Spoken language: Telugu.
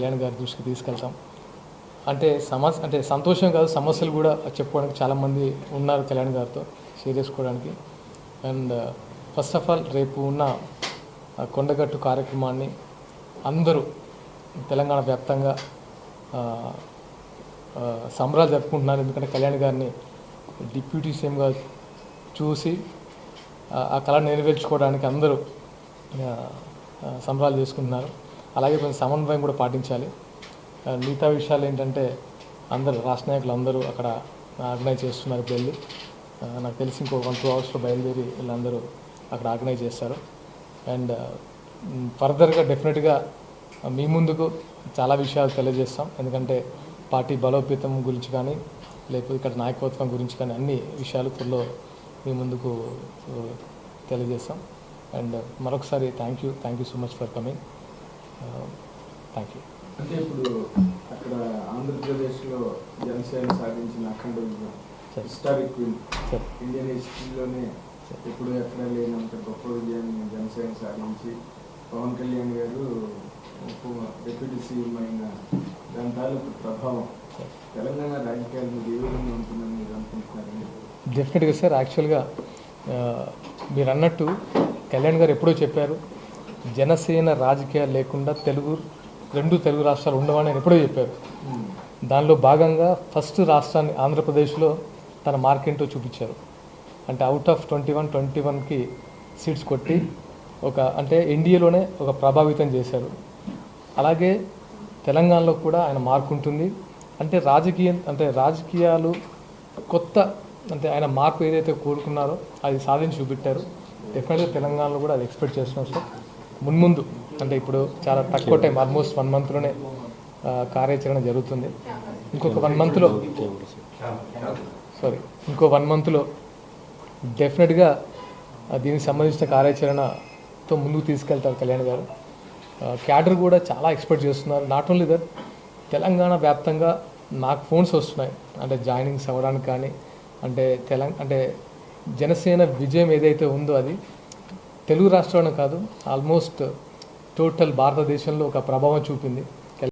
కళ్యాణ్ గారి దృష్టికి తీసుకెళ్తాం. అంటే సమస్య అంటే సంతోషం కాదు సమస్యలు కూడా చెప్పుకోవడానికి చాలామంది ఉన్నారు కళ్యాణ్ గారితో షేర్ చేసుకోవడానికి. అండ్ ఫస్ట్ ఆఫ్ ఆల్ రేపు ఉన్న కొండగట్టు కార్యక్రమాన్ని అందరూ తెలంగాణ వ్యాప్తంగా సంబరాలు జరుపుకుంటున్నారు. ఎందుకంటే కళ్యాణ్ గారిని డిప్యూటీ సీఎంగా చూసి ఆ- కళ కళను నెరవేర్చుకోవడానికి అందరూ సంబరాలు చేసుకుంటున్నారు. అలాగే కొంచెం సమన్వయం కూడా పాటించాలి. మిగతా విషయాలు ఏంటంటే అందరూ రాష్ట్ర నాయకులు అందరూ అక్కడ ఆర్గనైజ్ చేస్తున్నారు ఇప్పుడు వెళ్ళి నాకు తెలిసి ఇంకో వన్ టూ అవర్స్లో బయలుదేరి వీళ్ళందరూ అక్కడ ఆర్గనైజ్ చేస్తారు. అండ్ ఫర్దర్గా డెఫినెట్గా మీ ముందుకు చాలా విషయాలు తెలియజేస్తాం. ఎందుకంటే పార్టీ బలోపేతం గురించి కానీ లేకపోతే ఇక్కడ నాయకత్వం గురించి కానీ అన్ని విషయాలు త్వరలో మీ ముందుకు తెలియజేస్తాం. అండ్ మరొకసారి thank you. Thank you so much for coming. Thank you అంటే ఇప్పుడు అక్కడ ఆంధ్రప్రదేశ్లో జనసేన సాధించిన అఖండ. హిస్టారిక్ విన్ సరే ఇండియన్ హిస్టరీలోనే ఎప్పుడు ఎక్కడ లేనంత గొప్ప విజయాన్ని జనసేన సాధించి పవన్ కళ్యాణ్ గారు ఉప- డిప్యూటీ సీఎం అయిన దాని తాలూకు ప్రభావం తెలంగాణ రాజకీయాల్లో ఏ విధంగా ఉంటుందని మీరు అనుకుంటున్నారండి? డెఫినెట్గా సార్ యాక్చువల్గా మీరు అన్నట్టు కళ్యాణ్ గారు ఎప్పుడో చెప్పారు జనసేన రాజకీయాలు లేకుండా తెలుగు రెండు తెలుగు రాష్ట్రాలు ఉండవని ఆయన ఎప్పుడో చెప్పారు. దానిలో భాగంగా ఫస్ట్ రాష్ట్రాన్ని ఆంధ్రప్రదేశ్లో తన మార్కెంటో చూపించారు. అంటే out of twenty one twenty వన్కి సీట్స్ కొట్టి ఒక అంటే ఎన్డీఏలోనే ఒక ప్రభావితం చేశారు. అలాగే తెలంగాణలో కూడా ఆయన మార్పు ఉంటుంది. అంటే రాజకీయ అంటే రాజకీయాలు కొత్త అంటే ఆయన మార్పు ఏదైతే కోరుకున్నారో అది సాధించి చూపెట్టారు. డెఫినెట్గా తెలంగాణలో కూడా అది ఎక్స్పెక్ట్ చేస్తున్నాం సార్ మున్ముందు అంటే ఇప్పుడు చాలా తక్కువ టైం ఆల్మోస్ట్ వన్ మంత్లోనే కార్యాచరణ జరుగుతుంది. ఇంకొక వన్ మంత్లో సారీ ఇంకో వన్ మంత్లో డెఫినెట్గా దీనికి సంబంధించిన కార్యాచరణతో ముందుకు తీసుకెళ్తారు కళ్యాణ్ గారు. క్యాడర్ కూడా చాలా ఎక్స్పెక్ట్ చేస్తున్నారు. నాట్ ఓన్లీ దట్ తెలంగాణ వ్యాప్తంగా నాకు ఫోన్స్ వస్తున్నాయి. అంటే జాయినింగ్స్ అవ్వడానికి కానీ అంటే తెలంగాణ అంటే జనసేన విజయం ఏదైతే ఉందో అది తెలుగు రాష్ట్రాలను కాదు ఆల్మోస్ట్ టోటల్ భారతదేశంలో ఒక ప్రభావం చూపింది.